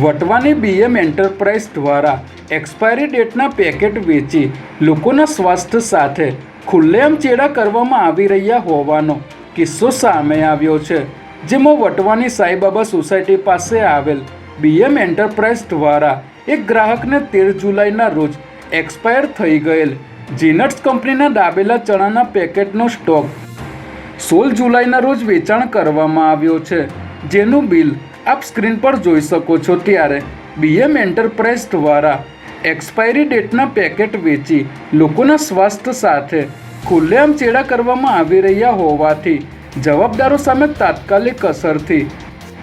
વટવાની BM enterprise દ્વારા expiry ડેટના packet વેચી લોકોના સ્વાસ્થ્ય સાથે ખુલ્લેઆમ ચેડા કરવામાં આવી રહ્યા હોવાનો કિસ્સો સામે આવ્યો છે, જેમાં વટવાની સાઈબાબા સોસાયટી પાસે આવેલ બીએમ એન્ટરપ્રાઇઝ દ્વારા એક ગ્રાહકને તેર જુલાઈના રોજ એક્સપાયર થઈ ગયેલ જીનટ્સ કંપનીના દાબેલા ચણાના પેકેટનો સ્ટોક સોળ જુલાઈના રોજ વેચાણ કરવામાં આવ્યો છે, જેનું બિલ આપ સ્ક્રીન પર જોઈ શકો છો ત્યારે બીએમ એન્ટરપ્રાઇઝ દ્વારા એક્સપાયરી ડેટના પેકેટ વેચી લોકોના સ્વાસ્થ્ય સાથે ખુલ્લેઆમ ચેડા કરવામાં આવી રહ્યા હોવાથી જવાબદારો સામે તાત્કાલિક અસરથી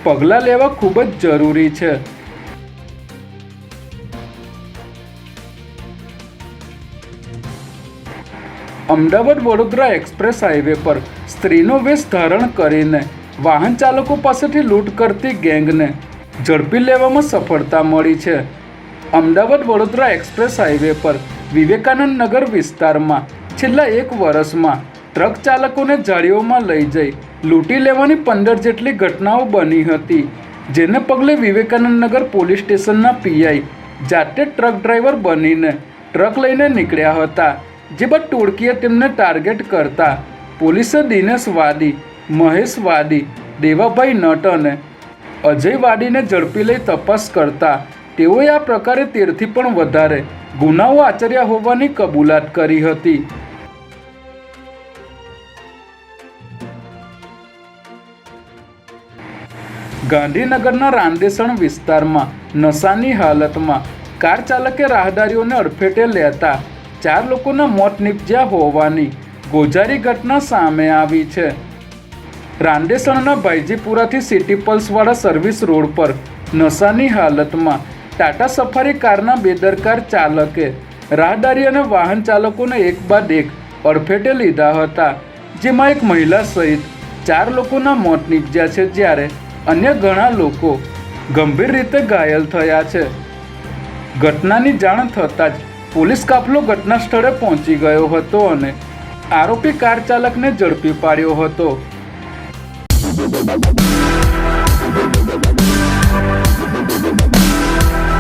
પગલાં લેવા ખૂબ જ જરૂરી છે. અમદાવાદ વડોદરા એક્સપ્રેસ હાઈવે પર સ્ત્રીનો વેશ ધારણ કરીને વાહન ચાલકો પાસેથી લૂંટ કરતી ગેંગને ઝડપી લેવામાં સફળતા મળી છે. અમદાવાદ વડોદરા એક્સપ્રેસ હાઈવે પર વિવેકાનંદ નગર વિસ્તારમાં છેલ્લા એક વર્ષમાં ટ્રક ચાલકોને જાળીઓમાં લઈ જઈ લૂંટી લેવાની પંદર જેટલી ઘટનાઓ બની હતી, જેને પગલે વિવેકાનંદ નગર પોલીસ સ્ટેશનના પીઆઈ જાતે ટ્રક ડ્રાઈવર બનીને ટ્રક લઈને નીકળ્યા હતા, જે બાદ ટોળકીએ તેમને ટાર્ગેટ કરતા પોલીસે દિનેશ વાદી મહેશ દેવાભાઈ નટ અને અજય ઝડપી લઈ તપાસ કરતા તેઓએ આ પ્રકારે તેરથી પણ વધારે ગુનાઓ આચર્યા હોવાની કબૂલાત કરી હતી. ગાંધીનગરના રાંદેસણ વિસ્તારમાં નશાની હાલતમાં કાર ચાલકે રાહદારીઓને અડફેટે લેતા ચાર લોકોના મોત નીપજ્યા હોવાની ગોજારી ઘટના સામે આવી છે. રાંદેસણના ભાઈજીપુરાથી સિટી પલ્સવાળા સર્વિસ રોડ પર નશાની હાલતમાં ટાટા સફારી કારના બેદરકાર ચાલકે રાહદારી અને વાહન ચાલકોને એક બાદ એક અડફેટે લીધા હતા, જેમાં એક મહિલા સહિત ચાર લોકોના મોત નીપજ્યા છે, જ્યારે અન્ય ઘણા લોકો ગંભીર રીતે ઘાયલ થયા છે. ઘટનાની જાણ થતાં જ પોલીસ કાફલો ઘટના સ્થળે પહોંચી ગયો હતો અને આરોપી કાર ચાલકને ઝડપી પાડ્યો હતો. Thank you.